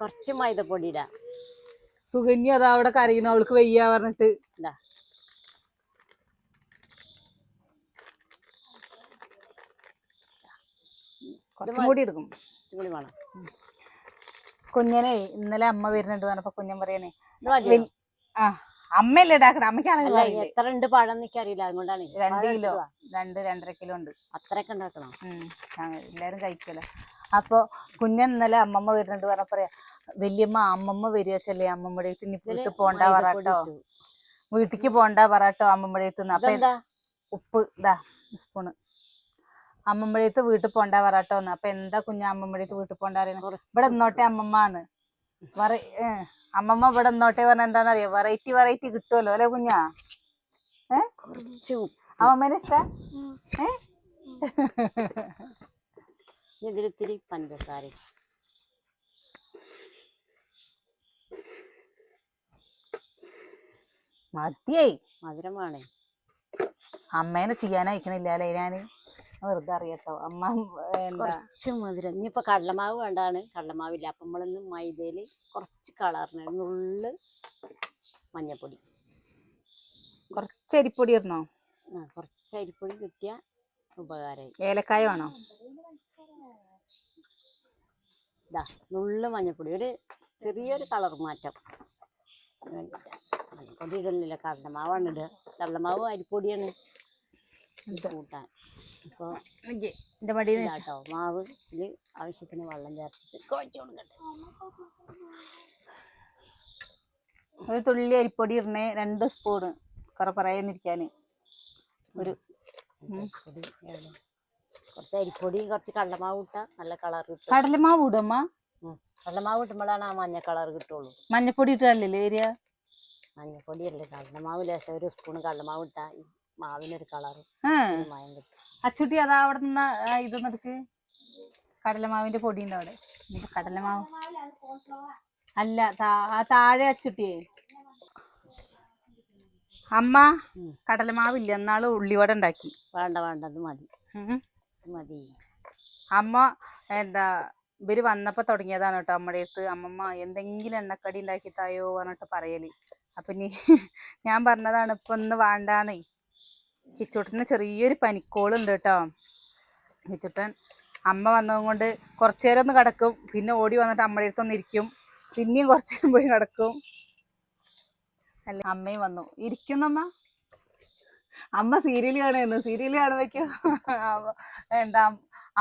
കുറച്ച് മൈദപ്പൊടി ഇടാം സുകന്യ അതാ അവിടെ കരയുന്നു. അവൾക്ക് വയ്യ പറഞ്ഞിട്ട്. ഇതാ. കുറച്ചും കൂടി എടുക്കും. വേണം. കുഞ്ഞനെ ഇന്നലെ അമ്മ വരുന്നുണ്ട് പറഞ്ഞപ്പോ കുഞ്ഞൻ പറയണേ ആ അമ്മയല്ലേ അമ്മയ്ക്കാണെങ്കിൽ എത്ര ഉണ്ട് പഴം എനിക്കറിയില്ല. അതുകൊണ്ടാണ്. രണ്ട് കിലോ. രണ്ട് രണ്ടര കിലോ ഉണ്ട്. അത്രയൊക്കെ ഉണ്ടാക്കണം? എല്ലാരും കഴിക്കല്ലോ അപ്പൊ കുഞ്ഞൻ ഇന്നലെ അമ്മമ്മ വരുന്നുണ്ട് പറഞ്ഞ പറയാ വല്യമ്മ അമ്മമ്മ വരിക ചെല്ലേ അമ്മമ്മയുടെ അടുത്ത്? ഇനി വീട്ടിൽ പോണ്ട പറട്ടോ. വീട്ടിക്ക് പോണ്ട പറട്ടോ അമ്മമ്മയുടെ അടുത്ത് അപ്പൊ ഉപ്പ് ഇതാ സ്പൂണ്. അമ്മമ്മയുടെ അടുത്ത് വീട്ടിൽ പോണ്ട പറട്ടോ അപ്പൊ എന്താ കുഞ്ഞ അമ്മമ്മയുടെ അടുത്ത് വീട്ടിൽ പോണ്ട അറിയണ ഇവിടെ ഇന്നോട്ടെ അമ്മമ്മന്ന്. വറ അമ്മമ്മ ഇവിടെ ഇന്നോട്ടെ പറഞ്ഞ എന്താന്നറിയോ? വെറൈറ്റി വെറൈറ്റി കിട്ടുമല്ലോ അല്ലെ കുഞ്ഞാ? ഏ? അമ്മമ്മേനെ ഇഷ്ട? ഏ? ഇതിലിത്തിരി പഞ്ചസാര മതിയായി. മധുരം വേണേ. അമ്മേനെ ചെയ്യാൻ അയക്കണില്ല അല്ലേ ഞാൻ വെറുതെ അറിയട്ടോ. അമ്മ കുറച്ച് മധുരം. ഇനിയിപ്പോ കടലമാവ് വേണ്ടാണ് കടലമാവില്ല അപ്പം നമ്മളിന്ന് മൈദയിൽ കുറച്ച് കളറിന് നുള്ള് മഞ്ഞപ്പൊടി. കുറച്ച് അരിപ്പൊടി ഇടണോ? ആ കുറച്ച് അരിപ്പൊടി കിട്ടിയ ഉപകാരമായി ഏലക്കായ വേണോ ഇതാ നുള്ള് മഞ്ഞപ്പൊടി. ഒരു ചെറിയൊരു കളർ മാറ്റം. വേണ്ടിയിട്ടാ. മഞ്ഞപ്പൊടി ഇടുന്നില്ല കടലമാവാണ് ഇടുക കടലമാവ് അരിപ്പൊടിയാണ്. കൂട്ടാൻ. അപ്പോൾ എന്റെ മടി കേട്ടോ മാവ് ഇതിൽ ആവശ്യത്തിന് വെള്ളം ചേർത്തിട്ട് കുഴച്ച് കൊടുക്കട്ടെ. ഒരു തുള്ളി അരിപ്പൊടി ഇടണേ രണ്ട് സ്പൂണ്. കുറെ പറയാനിരിക്കാന്. ഒരു. കുറച്ച് അരിപ്പൊടി കുറച്ച് കടലമാവ് ഇട്ടാൽ നല്ല കളർ കിട്ടും. കടലമാവ് ഉം. കടലമാവ് ഇട്ടുമ്പോഴാണ് ആ മഞ്ഞ കളർ കിട്ടുള്ളൂ. മഞ്ഞപ്പൊടി ഇട്ടല്ലേ വരിക മഞ്ഞപ്പൊടി അല്ലേ കടലമാവ് ലേശം ഒരു സ്പൂൺ കടലമാവ് ഇട്ടാൽ മാവിനൊരു കളറും ആ. മയം കിട്ടും. അച്ചുട്ടി അതാ അവിടെ നിന്ന് ഇത് എടുക്ക് കടലമാവിന്റെ പൊടി ഉണ്ട് അവിടെ? കടലമാവ്? അല്ല താഴെ അച്ചുട്ടിയേ. അമ്മ കടലമാവ് കടലമാവില്ല എന്നാൾ ഉള്ളിവട ഉണ്ടാക്കി. വേണ്ട വേണ്ട അത് മതി. മതി. അമ്മ എന്താ ഇവർ വന്നപ്പോ തുടങ്ങിയതാണ് കേട്ടോ അമ്മയുടെ അടുത്ത് അമ്മമ്മ എന്തെങ്കിലും എണ്ണക്കടി ഉണ്ടാക്കി തായോ പറഞ്ഞിട്ട് പറയൽ. അപ്പൊ ഇനി ഞാൻ പറഞ്ഞതാണ് ഇപ്പൊ ഒന്ന് വേണ്ടാന്നേ. ഇച്ചുട്ടന് ചെറിയൊരു പനിക്കോളുണ്ട് കേട്ടോ. ഇച്ചുട്ടൻ അമ്മ വന്നതും കൊണ്ട് കുറച്ചു നേരം ഒന്ന് കിടക്കും. പിന്നെ ഓടി വന്നിട്ട് അമ്മയുടെ അടുത്തൊന്ന് ഇരിക്കും. പിന്നെയും കുറച്ചു നേരം പോയി കിടക്കും. അല്ല അമ്മയും വന്നു. ഇരിക്കുന്നമ്മ അമ്മ. സീരിയൽ കാണുന്നു സീരിയൽ കാണുമ്പോഴേക്കും എന്താ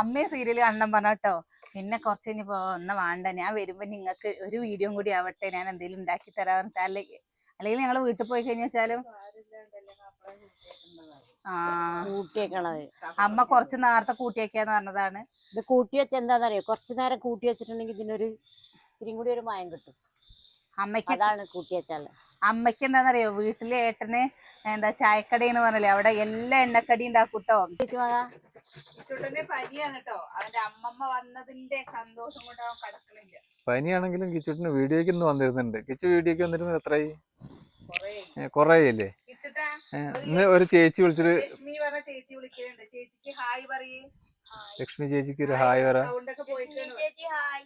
അമ്മയെ സീരിയൽ കാണണം പറഞ്ഞ കേട്ടോ. പിന്നെ കുറച്ച് കഴിഞ്ഞപ്പോ ഒന്ന് വേണ്ട. ഞാൻ വരുമ്പോ നിങ്ങൾക്ക് ഒരു വീഡിയോ കൂടി ആവട്ടെ. ഞാൻ എന്തെങ്കിലും ഉണ്ടാക്കി തരാം പറഞ്ഞിട്ട്. അല്ലെങ്കിൽ അല്ലെങ്കിൽ ഞങ്ങൾ വീട്ടിൽ പോയി കഴിഞ്ഞാൽ വെച്ചാലും ആ. കൂട്ടിയേക്കണത്. അമ്മ കുറച്ച് നേരത്തെ കൂട്ടിയേക്കാന്ന് പറഞ്ഞതാണ്. ഇത് കൂട്ടി വെച്ച എന്താണെന്നറിയോ കുറച്ച് നേരം കൂട്ടി വെച്ചിട്ടുണ്ടെങ്കിൽ ഇതിനൊരു ഇത്തിരി കൂടി ഒരു മായം കിട്ടും. അമ്മയ്ക്ക് അതാണ് കൂട്ടി വെച്ചാൽ. അമ്മയ്ക്ക് എന്താണെന്നറിയോ വീട്ടിലെ ഏട്ടന് എന്താ ചായക്കടയെന്ന് പറഞ്ഞില്ലേ? അവിടെ എല്ലാ എണ്ണക്കടി ഉണ്ടാക്കൂട്ടോ ചുട്ടന്റെ പനിയാണ് കേട്ടോ അവന്റെ അമ്മമ്മ വന്നതിന്റെ സന്തോഷം കൊണ്ട് അവൻ കടക്കണില്ല. പനിയാണെങ്കിലും കിച്ചുട്ടിന് വീഡിയോക്ക് ഇന്ന് വന്നിരുന്നുണ്ട്. കിച്ചു വീഡിയോക്ക് വന്നിരുന്നത് എത്രയായി കൊറേയല്ലേ? ഇന്ന് ഒരു ചേച്ചി വിളിച്ചിട്ട് ലക്ഷ്മി പറഞ്ഞ ചേച്ചി വിളിക്കുന്നുണ്ട് ചേച്ചിക്ക് ഹായ് പറയേ. ലക്ഷ്മി ചേച്ചിക്ക് ഒരു ഹായ്. പറ. ചേച്ചി ഹായ്.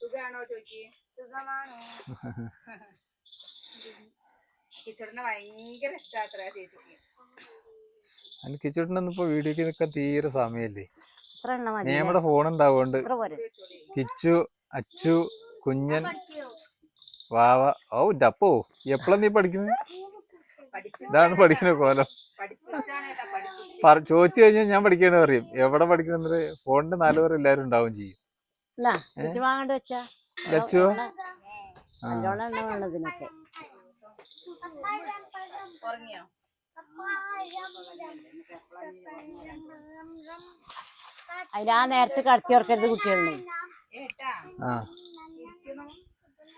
സുഖാണോ ചോദിക്ക് സുഖമാണോ? ഭയങ്കര ഇഷ്ടാത്ര ചേച്ചിക്ക്. അതിന് കിച്ചുട്ടിനൊന്നും ഇപ്പൊ വീഡിയോക്ക് നിൽക്കാൻ തീരെ മതി നമ്മുടെ ഫോൺ ഉണ്ടാവുകൊണ്ട് കിച്ചു അച്ചു കുഞ്ഞൻ വാവ ഓ ഡപ്പോ എപ്പോഴാ നീ പഠിക്കുന്നത് ഇതാണ് പഠിക്കുന്ന കോലം. ചോദിച്ചു കഴിഞ്ഞാൽ ഞാൻ പഠിക്കണ പറയും. എവിടെ പഠിക്കുന്നത് ഫോണിന്റെ നാല് പേർ എല്ലാവരും ഉണ്ടാവും ചെയ്യും. ലച്ചുവോ? ആ. ആ നേരത്തെ കടത്തി ഓർക്കരുത് കുട്ടികളിനെ ഏട്ടാ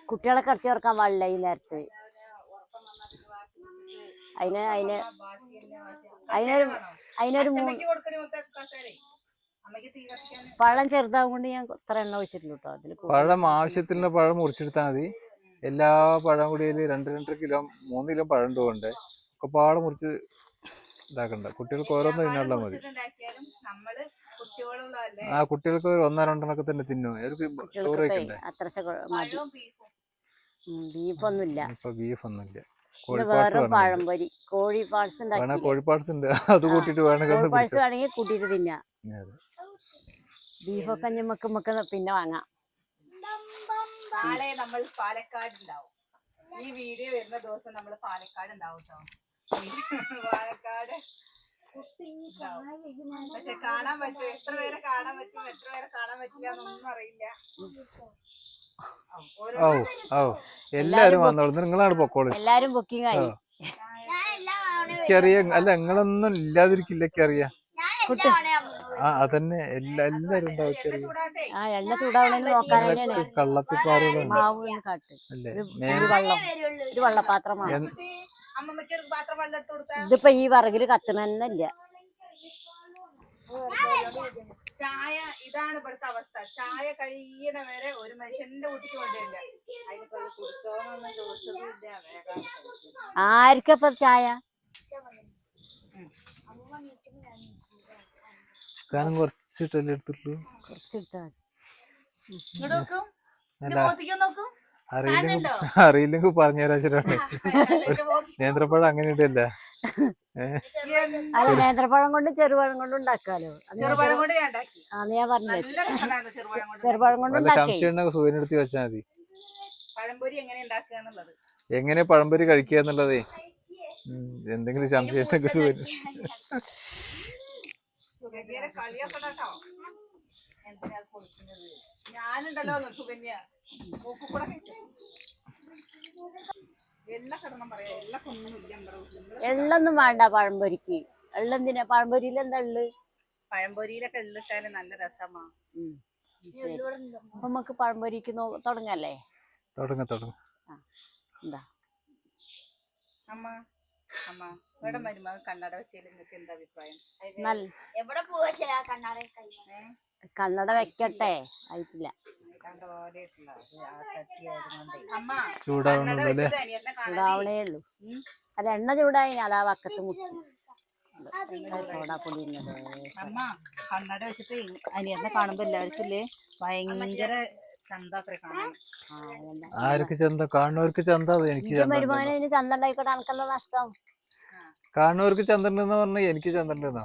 കുട്ടികളെ കടത്തി ഓർക്കാൻ പാടില്ല ഈ നേരത്ത്. അതിന് അതിന് അതിനൊരു അതിനൊരു പഴം ചെറുതാവും കൊണ്ട് ഞാൻ ഇത്ര എണ്ണ വെച്ചിട്ടുള്ളൂ കേട്ടോ. അതിൽ പഴം ആവശ്യത്തിനുള്ള പഴം മുറിച്ചെടുത്താൽ മതി. എല്ലാ പഴം കൂടിയിൽ രണ്ട് രണ്ടര കിലോ മൂന്ന് കിലോ പഴം ഉണ്ട്. ഒക്കെ പാടെ മുറിച്ച് ഇതാക്കണ്ട. കുട്ടികൾക്ക് ഓരോന്ന് തിന്നാനുള്ള മതി. ആ കുട്ടികൾക്ക് ഒന്നോ രണ്ടെണ്ണൊക്കെ തന്നെ തിന്നു. അവർക്ക് ചോറ് കഴിക്കണ്ടേ? ബീഫൊന്നുമില്ല. ഇപ്പൊ കോഴിപ്പാട്സ് കോഴി കോഴിപ്പാട്സ് ഉണ്ട്. അത് കൂട്ടിട്ട് വേണമെങ്കിൽ കൂട്ടിട്ട് തിന്നാം. ബീഫൊക്കെ ഞമ്മക്ക് നമുക്ക് പിന്നെ വാങ്ങാം. നാളെ നമ്മൾ പാലക്കാട് ഉണ്ടാവും. ഈ വീഡിയോ വരുന്ന ദിവസം നമ്മൾ പാലക്കാട് ഉണ്ടാവും കേട്ടോ ഉണ്ടാവും. പക്ഷെ കാണാൻ പറ്റും. എത്ര പേരെ കാണാൻ പറ്റും? എത്ര പേരെ കാണാൻ പറ്റില്ല എന്നൊന്നും അറിയില്ല. ഓ ഓ എല്ലാരും വന്നോളൂ. നിങ്ങളാണ് പൊക്കോളൂ. എല്ലാരും ബുക്കിംഗ് ആയി. എനിക്കറിയാം. അല്ല നിങ്ങളൊന്നും ഇല്ലാതിരിക്കില്ല കുട്ടി. ആ അതന്നെ. എല്ലാ എല്ലാരും എനിക്കറിയാം കാട്ട്. അല്ലേ? ഇതിപ്പോ ഈ വറകിൽ കത്തുമെന്നല്ല ചായ ഇതാണ് ഇവിടുത്തെ അവസ്ഥ. ചായ കഴിയണ വരെ ഒരു മനുഷ്യന്റെ വീട്ടിക്ക് കൊണ്ടില്ല ആർക്കപ്പൊ ചായ? കാരണം കുറച്ചിട്ടല്ലേ എടുത്തുള്ളൂ. നോക്കും. നോക്കും. അറിയില്ലെങ്കിൽ അറിയില്ലെങ്കിൽ പറഞ്ഞുതരാ ശരിയാണ് നേന്ത്രപ്പഴം അങ്ങനെ ഇടല്ല അല്ല നേന്ത്രപ്പഴം കൊണ്ട് ചെറുപഴം കൊണ്ട് ഉണ്ടാക്കാലോ. ഞാൻ ചെറുപഴം കൊണ്ട് ഞാൻ നല്ല ചെറുപഴം കൊണ്ട്. സംശയം സൂര്യനെടുത്ത് വെച്ചാൽ മതി. പഴംപൊരി എങ്ങനെ ഉണ്ടാക്കുക എന്നുള്ളത്. എങ്ങനെ പഴംപൊരി കഴിക്കുക എന്നുള്ളതേ. എന്തെങ്കിലും സംശയം സൂര്യൻ ഞാനുണ്ടല്ലോ സുഗന്യ. എള്ളൊന്നും വേണ്ട പഴംപൊരിക്ക്. എള്ളെന്തിനാ? പഴംപൊരിയിൽ എന്താ ഉള്ളു പഴംപൊരിയിലൊക്കെ എള്ളിട്ടാൽ നല്ല രസമാ. അപ്പൊ നമുക്ക് പഴംപൊരിക്ക് നോ തുടങ്ങല്ലേ? തുടങ്ങ തുടങ്ങ. എന്താ? അമ്മ. അമ്മ ഇവിടെ മരുമകൻ കണ്ണട വെച്ചതിൽ നിങ്ങൾക്ക് എന്താ അഭിപ്രായം? നല്ല എവിടെ പോവാ കണ്ണാടെ കൈ കണ്ണട വെക്കട്ടെ ആയിട്ടില്ല. ചൂടാവണേ ഉള്ളൂ. അത് എണ്ണ ചൂടായി അതാ വക്കത്ത് മുക്കി. അമ്മ കണ്ണട വെച്ചിട്ട് അനിയനെ കാണുമ്പോ എല്ലാവർക്കും ഇല്ലേ? ഭയങ്കര. ആർക്ക് ചന്ത? കാണുന്നവർക്ക് ചന്ത എനിക്ക് ചന്ത വരുമാനം ചന്ത ഉണ്ടായിക്കോട്ടെ നഷ്ടം? കാണുന്നവർക്ക് ചന്ദ്രൻ എന്ന് പറഞ്ഞാൽ എനിക്ക് ചന്ദ്രൻ നിങ്ങൾ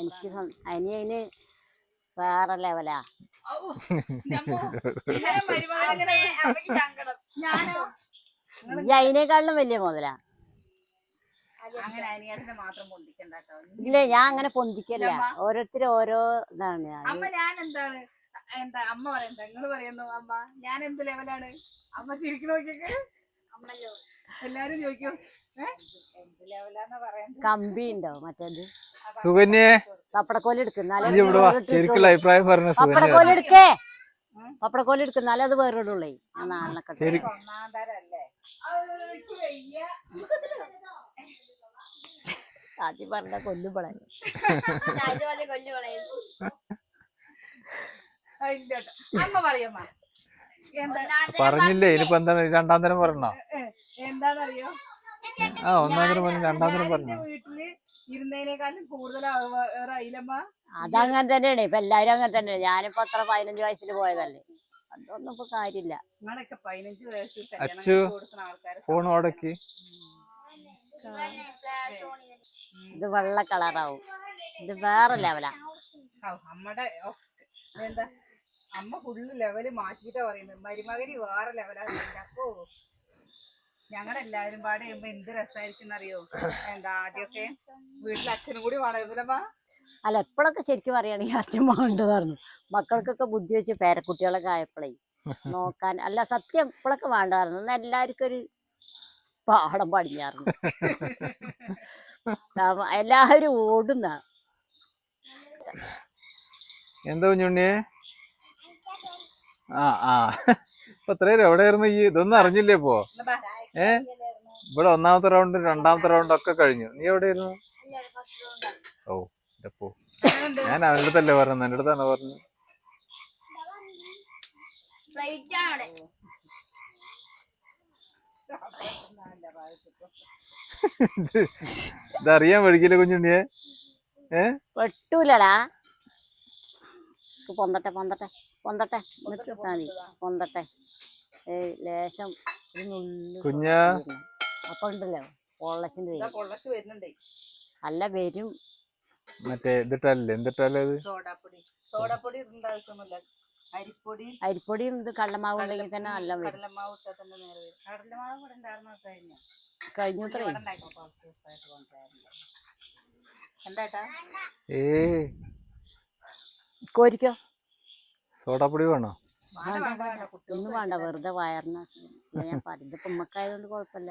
എനിക്ക് അനി അതിന് വേറെ ലെവലാ ഈ അതിനേക്കാളിലും വലിയ മുതലാ. ഇല്ല ഞാൻ അങ്ങനെ പൊന്തിക്കല്ല ഓരോരുത്തരും ഓരോ ഇതാണ്. ഞാൻ അമ്മ ഞാൻ എന്താണ് എന്താ അമ്മ പറയണ്ട നിങ്ങൾ പറയുന്നു അമ്മ? ഞാൻ എന്ത് ലെവലാണ് അമ്മ ചിരിക്കണ നോക്കിയൊക്കെ അമ്മയോ എല്ലാരും ചോദിക്കും. കമ്പി ഉണ്ടോ? മറ്റേത്? സുകന്യെ. പപ്പടക്കോൽ എടുക്കുന്നാലേ ഈ ഇവിടെ വാ ശരിക്കുള്ള അഭിപ്രായം പറഞ്ഞ പപ്പടക്കോൽ എടുക്കേ. പപ്പടക്കോൽ എടുക്കുന്നാലേ അത് നാലിനൊക്കെ ആദ്യം പറഞ്ഞ എന്താ? പറഞ്ഞില്ലേ? ഇനിയിപ്പോ എന്താണ്? രണ്ടാം തരം പറഞ്ഞോ? എന്താന്നറിയോ? ആ പറഞ്ഞു പറഞ്ഞു വീട്ടിൽ ഇരുന്നതിനേക്കാളും കൂടുതൽ അതങ്ങനെ തന്നെയാണ്. ഇപ്പൊ എല്ലാരും അങ്ങനെ തന്നെയാണ്. ഞാനിപ്പോ അത്ര പതിനഞ്ച് വയസ്സിൽ പോയതല്ലേ? അതൊന്നും ഇപ്പൊ കാര്യമില്ല. നിങ്ങളൊക്കെ പതിനഞ്ച് വയസ്സിൽ കല്യാണം അച്ചു. കഴിച്ച് കൊടുക്കുന്ന ആൾക്കാരെ ഫോൺ ഓടക്കി. ഇത് വെള്ള കളറാവും. ഇത് വേറെ ലെവലാ. ഔ, അമ്മടെ ഓ, എന്താ? അമ്മ ഫുള്ള് ലെവൽ മാറ്റിട്ടാ പറയുന്നത് മരുമകന് വേറെ ലെവലാ അപ്പോ ഞങ്ങളെല്ലാരും പാടെ ചെയ്യുമ്പോ എന്ത് രസമായിരിക്കും അറിയോ എന്താ ആദ്യമൊക്കെ വീട്ടിൽ അച്ഛനും കൂടി വേണമായിരുന്നല്ലമ്മ അല്ല എപ്പോഴൊക്കെ ശരിക്കും പറയുകയാണെങ്കിൽ അച്ഛൻ പറഞ്ഞു. മക്കൾക്കൊക്കെ ബുദ്ധി വെച്ച് പേരക്കുട്ടികളൊക്കെ ആയപ്പോഴേ നോക്കാൻ അല്ല സത്യം ഇപ്പോഴൊക്കെ വേണ്ടായിരുന്നു എന്നാൽ എല്ലാവർക്കും ഒരു പാടം പടിഞ്ഞായിരുന്നു ആ, എല്ലാവരും ഓടുന്ന. എന്താ കുഞ്ഞുണ്ണിയെ ആ ആ. ഇപ്പൊ എത്രയും എവിടെയായിരുന്നു ഈ ഇതൊന്നും അറിഞ്ഞില്ലേ ഇപ്പോ? ഏ? ഇവിടെ ഒന്നാമത്തെ റൗണ്ട് രണ്ടാമത്തെ റൗണ്ട് ഒക്കെ കഴിഞ്ഞു. നീ എവിടെയായിരുന്നു? ഓ ഇതപ്പോ ഞാൻ അവന്റെ അടുത്തല്ലേ പറഞ്ഞു എന്റെ അടുത്താണ് പറഞ്ഞു ഇതറിയാൻ വഴിക്കില്ല കുഞ്ഞുണ്ണിയെ? വെട്ടൂലടാ. നിക്ക് പൊന്തട്ടെ പൊന്തട്ടെ പൊന്തട്ടെ. പൊന്തട്ടെ. ലേശം കുഞ്ഞാ. അപ്പൊ ഉണ്ടല്ലോ പൊള്ളച്ചിന്റെ വരും അല്ല വരും. മറ്റേ ഇതിട്ടല്ലേ? എന്തിട്ടല്ലേ സോഡാപ്പൊടി. സോഡാപ്പൊടി ഇടേണ്ട ആവശ്യമൊന്നുമില്ല. അരിപ്പൊടി. അരിപ്പൊടിയും ഇത് കള്ളമാവ് ഉണ്ടെങ്കിൽ തന്നെ നല്ല കടലമാവ് ഇട്ടാൽ തന്നെ നേരെ വരും. കടലമാവ് ഇവിടെ ഉണ്ടായിരുന്നു കഴിഞ്ഞ. കഴിഞ്ഞത്രേ എന്താട്ടാ ഏ കോരിക്കോ? സോഡാപ്പൊടി വേണോ? ഒന്നും വേണ്ട വെറുതെ വയറിന് ഞാൻ പറഞ്ഞത് പൊമ്മക്കായതുകൊണ്ട് കുഴപ്പമില്ല.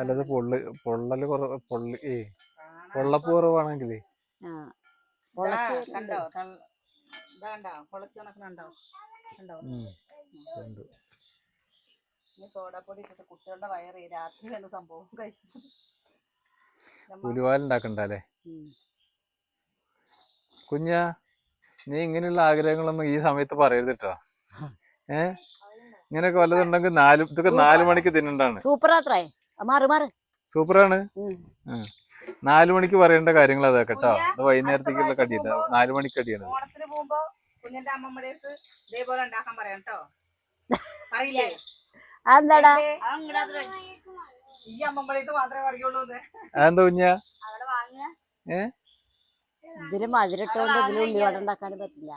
അല്ലത്. പൊള്ളി പൊള്ളൽ കുറ പൊള്ളി ഏ പൊള്ളപ്പ് കുറവാണെങ്കിലേ. കുട്ടികളുടെ വയറ് രാത്രി എന്ന സംഭവം കഴിച്ചു ഉലുവാലുണ്ടാക്കണ്ടല്ലേ കുഞ്ഞ കുഞ്ഞാ നീ ഇങ്ങനെയുള്ള ആഗ്രഹങ്ങളൊന്നും ഈ സമയത്ത് പറയരുത് കേട്ടോ ഏ? ഇങ്ങനെയൊക്കെ വല്ലതുണ്ടെങ്കിൽ നാല് ഇതൊക്കെ നാല് മണിക്ക് തിന്നണ്ടാണ്. സൂപ്പറാത്രേ. മാറി മാറ് മാറ്. സൂപ്പറാണ്? നാലു മണിക്ക് പറയേണ്ട കാര്യങ്ങൾ അതാ കേട്ടോ. അത് വൈകുന്നേരത്തേക്കുള്ള കടിയല്ല. നാലു മണിക്ക് എന്ന് അതെന്താ കുഞ്ഞാ? ഇതിൽ മധുരട്ടോണ്ട് ഇതിൽ ഉള്ളിവട ഉണ്ടാക്കാനും പറ്റില്ല.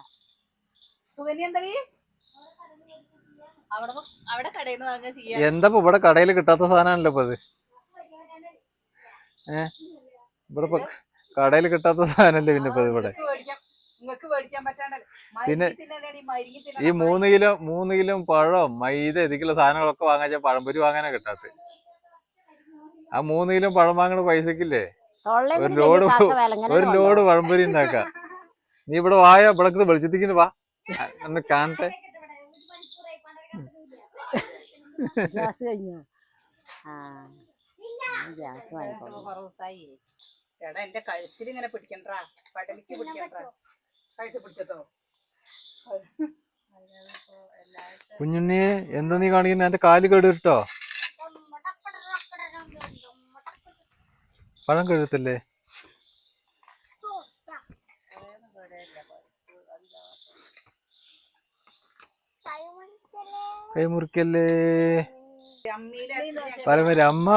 എന്താ നീ? അവിടെ അവിടെ കടയിൽ നിന്ന് വാങ്ങാൻ ചെയ്യാ എന്താ ഇവിടെ കടയിൽ കിട്ടാത്ത സാധനമാണല്ലോ ഇപ്പൊ അത്? ഏ? ഇവിടെ കടയിൽ കിട്ടാത്ത സാധനല്ലേ പിന്നെ ഇപ്പൊ ഇവിടെ? പിന്നെ ഈ മൂന്ന് കിലോ മൂന്ന് കിലോ പഴം മൈദ ഇതിക്കുള്ള സാധനങ്ങളൊക്കെ വാങ്ങാൻ പഴംപൊരി വാങ്ങാനാ കിട്ടാത്ത. ആ മൂന്ന് കിലോ പഴം വാങ്ങണ പൈസക്കില്ലേ? ഒരു ലോഡ് ഒരു ലോഡ് പഴംപൊരി ഉണ്ടാക്കാം. നീ ഇവിടെ വായ? ഇവിടെ വെളിച്ചത്തിക്കുന്നു വാ. ഒന്ന് കാണട്ടെ. ഗ്യാസ് കഴിഞ്ഞു ആ ഗ്യാസ് എടാ എന്റെ കഴുത്തിൽ ഇങ്ങനെ പിടിക്കണ്ടാ പടലിക്ക് പിടിക്കണ്ടാ കഴുത്ത് പിടിച്ചതോ കുഞ്ഞുണ്ണി എന്താ നീ കാണിക്കുന്ന എന്റെ കാൽ കേട്ടോ പഴം കഴുത്തല്ലേ കൈ മുറിക്കല്ലേ? അമ്മീൽ പരമൊരു അമ്മ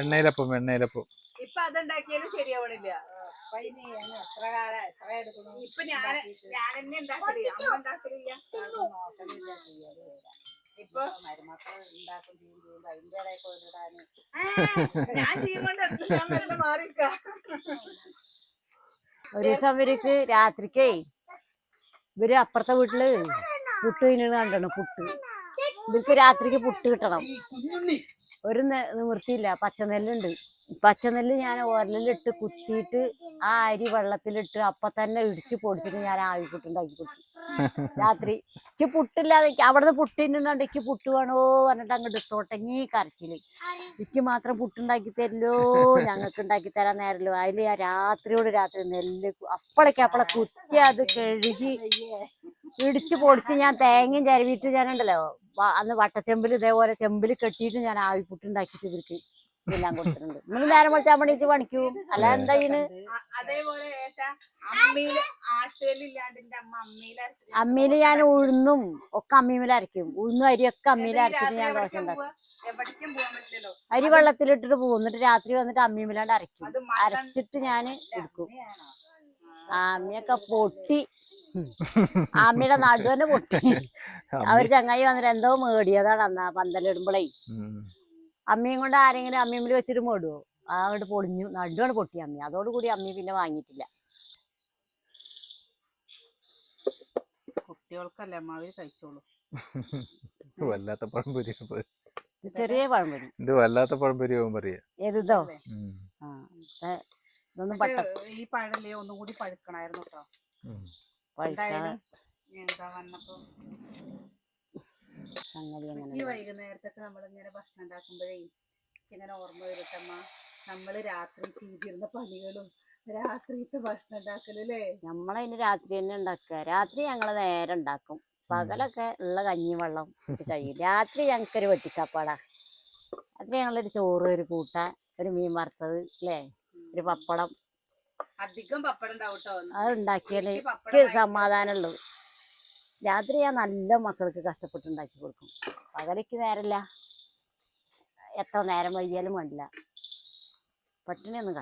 എണ്ണയിലപ്പം എണ്ണയിലപ്പം. ഇപ്പൊ അതുണ്ടാക്കിയാലും ശരിയാവണില്ല. ഇപ്പൊ ഞാൻ ഞാൻ തന്നെ ഉണ്ടാക്കൽ അമ്മ ഉണ്ടാക്കലില്ല ഇപ്പൊ ആ, ഞാൻ മാറിക്ക ഒരു ദിവസം ഇവർക്ക് രാത്രിക്കേ ഇവർ അപ്പുറത്തെ വീട്ടിൽ പുട്ട് തിന്നു കണ്ടു പുട്ട്. ഇവർക്ക് രാത്രിക്ക് പുട്ട് കിട്ടണം. ഒരു നിവൃത്തിയില്ല. പച്ചനെല്ലുണ്ട്. പച്ചനെല്ല് ഞാൻ ഓരലിട്ട് കുത്തിയിട്ട് ആ അരി വെള്ളത്തിലിട്ട് അപ്പൊ തന്നെ ഇടിച്ച് പൊടിച്ചിട്ട് ഞാൻ ആവി പുട്ടുണ്ടാക്കി കൊടുത്തു. രാത്രി. എനിക്ക് പുട്ടില്ലാതെ അവിടുന്ന് പുട്ടിന്നുണ്ട് എനിക്ക് പുട്ട് വേണോ പറഞ്ഞിട്ട് അങ്ങോട്ട് തൊട്ടങ്ങി കരച്ചിൽ. എനിക്ക് മാത്രം പുട്ടുണ്ടാക്കി തരില്ലോ ഞങ്ങൾക്ക് ഉണ്ടാക്കി തരാൻ നേരല്ലോ അതിൽ രാത്രിയോട് രാത്രി നെല്ല് അപ്പളേക്ക് അപ്പളെ കുത്തി അത് കഴുകി ഇടിച്ച് പൊടിച്ച് ഞാൻ തേങ്ങയും ചരവിയിട്ട് ഞാനുണ്ടല്ലോ അന്ന് വട്ടച്ചെമ്പിൽ ഇതേപോലെ ചെമ്പിൽ കെട്ടിയിട്ട് ഞാൻ ആവി പുട്ടുണ്ടാക്കിയിട്ട് ഇവർക്ക് എല്ലാം കൊടുത്തിട്ടുണ്ട്. നിങ്ങൾ നേരം വിളിച്ചാൽ പണിയിട്ട് പണിക്കൂ. അല്ല എന്താ ഇതിന് അ- അതേപോലെ ഏട്ടാ അമ്മയിൽ ആട്ടുകല്ലില്ലാണ്ട് എന്റെ അമ്മ അമ്മയിൽ അരച്ച് അമ്മിയിൽ ഞാൻ ഉഴുന്നും ഒക്കെ അമ്മീമിൽ അരക്കും ഉഴുന്നും അരിയൊക്കെ എന്നിട്ട് അരച്ചിട്ട് ഞാൻ ദോശ ഉണ്ടാക്കും. അരി വെള്ളത്തിലിട്ടിട്ട് പോകും. എന്നിട്ട് രാത്രി വന്നിട്ട് അമ്മീമിലാണ്ട് അരയ്ക്കും. അത് അരച്ചിട്ട് ഞാൻ എടുക്കും ആ അമ്മിയൊക്കെ പൊട്ടി അമ്മിയുടെ നടു തന്നെ പൊട്ടി. അവർ ചങ്ങായി വന്നിട്ട് എന്തോ മേടിയതാണ് അന്ന് പന്തലിടുമ്പോഴേ അമ്മയും കൊണ്ട് ആരെങ്കിലും അമ്മിയിൽ വെച്ചിട്ട് മേടുവോ? ആ അങ്ങോട്ട് പൊളിഞ്ഞു നടുവാണ് പൊട്ടി അമ്മി. അതോടുകൂടി അമ്മ പിന്നെ വാങ്ങിയിട്ടില്ല. കുട്ടികൾക്കല്ലേ അമ്മ? അവർ കഴിച്ചോളൂ. വല്ലാത്ത പഴംപൊരി ചെറിയ പഴംപൊരി. ഇത് വല്ലാത്ത പഴംപൊരി പറയാ. ഇതൊന്നും ഈ പഴല്ലേ? ഒന്നും കൂടി പഴുക്കണായിരുന്നു കേട്ടോ ഈ വൈകുന്നേരത്തൊക്കെ നമ്മളിങ്ങനെ ഭക്ഷണം ഉണ്ടാക്കുമ്പോഴേ ഇങ്ങനെ ഓർമ്മ വരട്ടമ്മ നമ്മൾ രാത്രി ചെയ്തിരുന്ന പണികളും രാത്രിത്തെ ഭക്ഷണം ഉണ്ടാക്കലല്ലേ? നമ്മളതിന് രാത്രി തന്നെ ഉണ്ടാക്കുക. രാത്രി ഞങ്ങൾ നേരെ ഉണ്ടാക്കും. പകലൊക്കെ ഉള്ള കഞ്ഞി വെള്ളം കഴിയും രാത്രി ഞങ്ങൾക്കൊരു വെട്ടിച്ചപ്പാടാ രാത്രി ഞങ്ങളൊരു ചോറ് ഒരു കൂട്ട ഒരു മീൻ വറുത്തത് അല്ലേ ഒരു പപ്പടം അധികം പപ്പടം അത് ഉണ്ടാക്കിയാലേ എനിക്ക് സമാധാനമുള്ളൂ. രാത്രി ഞാൻ നല്ല മക്കൾക്ക് കഷ്ടപ്പെട്ടുണ്ടാക്കി കൊടുക്കും. പകലേക്ക് നേരമില്ല എത്ര നേരം വൈകിയാലും വേണ്ടില്ല. പട്ടിണിയൊന്നും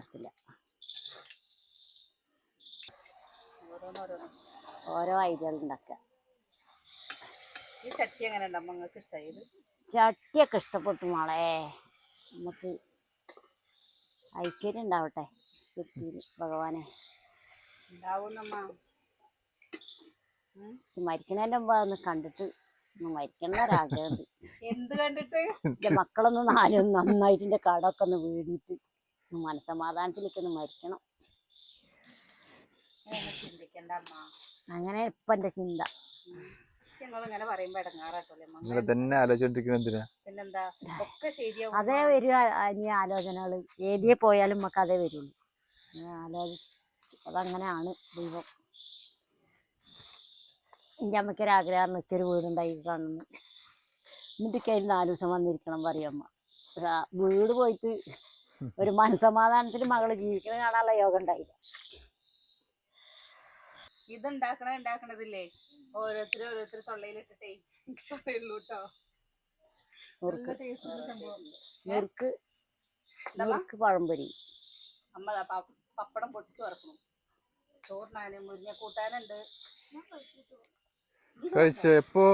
ഓരോന്നോരോന്ന് ഓരോ ഐഡിയകൾ ഉണ്ടാക്കുക. ഈ ചട്ടി എങ്ങനെ നിങ്ങൾക്ക് ചട്ടിയൊക്കെ ഇഷ്ടപ്പെട്ടു മോളെ. നമുക്ക് ഐശ്വര്യം ഉണ്ടാവട്ടെ. ചട്ടിയിൽ ഭഗവാനെ. മരിക്കുന്നതിന്റെ മുമ്പ് അതൊന്ന് കണ്ടിട്ട് മരിക്കണ ഒരാഗ്രഹമുണ്ട് എന്ത് കണ്ടിട്ട്? എന്റെ മക്കളൊന്ന് നാലും നന്നായിട്ട് എന്റെ കടമൊക്കെ ഒന്ന് വീടിയിട്ട് മനസമാധാനത്തിലേക്ക് ഒന്ന് മരിക്കണം. അങ്ങനെയൊന്നും ചിന്തിക്കണ്ട അമ്മ അങ്ങനെ ഇപ്പൊ എന്റെ ചിന്ത. അതേ വരിക ഇനി ആലോചനകൾ. ഏതിയെ പോയാലും നമുക്ക് അതേ വരുള്ളൂ. ആലോചിച്ച്. അതങ്ങനെയാണ് ദൈവം. എന്റെ അമ്മയ്ക്കൊരാഗ്രഹം എനിക്കൊരു വീടുണ്ടായി കാണുന്നു എന്നിട്ടൊക്കെ കഴിഞ്ഞ നാല് ദിവസം വന്നിരിക്കണം പറയമ്മ അമ്മ. വീട് പോയിട്ട് ഒരു മനസമാധാനത്തിൽ മകൾ ജീവിക്കണം കാണാനുള്ള യോഗം ഉണ്ടായില്ല. ഇതുണ്ടാക്കണ ഉണ്ടാക്കണതില്ലേ? ഓരോരുത്തർ ഓരോരുത്തർ തൊള്ളയിലിട്ടിട്ടേ പഴംപൊരി. അമ്മ ദാ പ- പപ്പടം പൊട്ടിച്ച് വറക്കണം ചോറിനാന് മുരിങ്ങ കൂട്ടാനുണ്ട് കഴിച്ചോ? എപ്പോ?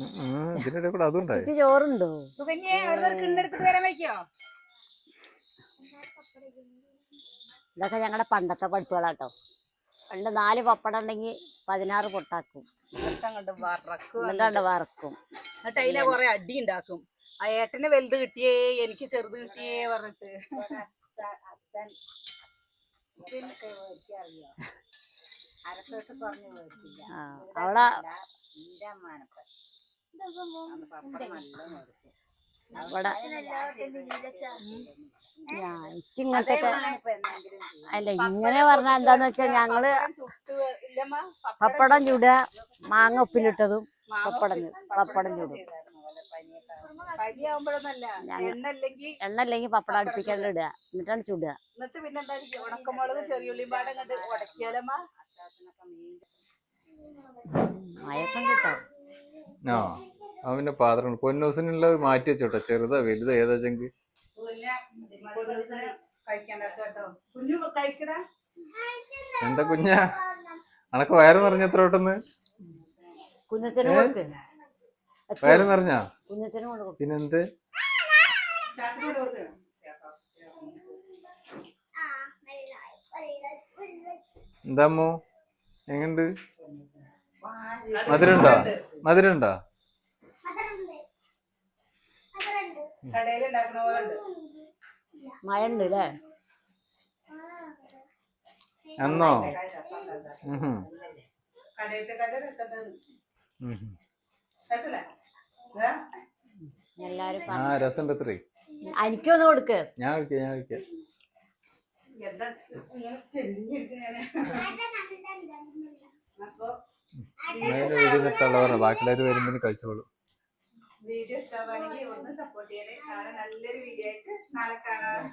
ഉം, ഉം, ഇതിനിടെ കൂടെ അതും ഉണ്ടായി? ഉച്ചയ്ക്ക് ചോറുണ്ടോ? സുകന്യെ അവിടെ കിണ്ണെടുത്തിട്ട് വരാൻ വയ്ക്കോ? ഇതൊക്കെ ഞങ്ങളുടെ പണ്ടത്തെ പഠിപ്പുകളാട്ടോ. പണ്ട് നാല് പപ്പടം ഉണ്ടെങ്കിൽ പതിനാറ് പൊട്ടാക്കും. വറക്കും വറക്കും. എന്നിട്ട് അതിനെ കൊറേ അടി ഉണ്ടാക്കും. ആ ഏട്ടന് വലുത് കിട്ടിയേ എനിക്ക് ചെറുത് കിട്ടിയേ പറഞ്ഞിട്ട്. ആ അവിടെ അവിടെ ഞാൻ എനിക്കിങ്ങനത്തെ അല്ല ഇങ്ങനെ പറഞ്ഞാൽ എന്താന്ന് വെച്ചാൽ ഞങ്ങൾ പപ്പടം ചൂടുക മാങ്ങ ഉപ്പിലിട്ടതും പപ്പടം പപ്പടം ചുടും എണ്ണ അല്ലെങ്കിൽ എണ്ണ അല്ലെങ്കിൽ പപ്പടം അടുപ്പിക്കാണ്ട് ഇടുക. എന്നിട്ടാണ് ചുടുക. എന്നിട്ട് പിന്നെ എന്താ ഉണക്കമുളക് ചെറിയുള്ളി പാടം കണ്ട് ഉടക്കിയാലമ്മ മയക്കം കിട്ടോ? ആ അവന്റെ പാത്രം പൊന്നൂസിനുള്ള മാറ്റി വെച്ചോട്ടെ. ചെറുതാ വലുതാ ഏതാ ചെങ്ക്? എന്താ കുഞ്ഞാ? അനക്ക് വയറ് നിറഞ്ഞ എത്ര വട്ടന്ന് കുഞ്ഞച്ചന് വയറ് നിറഞ്ഞാ പിന്നെന്ത്. എന്താമ്മോ എങ്ങണ്ട് മധുരണ്ടോ മധുരണ്ടോ ഉണ്ട് മഴ ഉണ്ട് അല്ലേ എന്നോ ഉം കടയിലത്തെ കട രസം ഉഹും. രസല്ലേ? എല്ലാരും ആ രസമുണ്ട് എത്രേ എനിക്കൊന്ന് കൊടുക്ക്. ഞാൻ കഴിക്കാം ഞാൻ കഴിക്കാം. പറഞ്ഞ ബാക്കിയുള്ളവർ വരുമ്പോൾ കഴിച്ചോളൂ. വീഡിയോ ഇഷ്ടമാണെങ്കിൽ ഒന്ന് സപ്പോർട്ട് ചെയ്യണേ. നാളെ നല്ലൊരു വീഡിയോ ആയിട്ട് നാളെ കാണാം.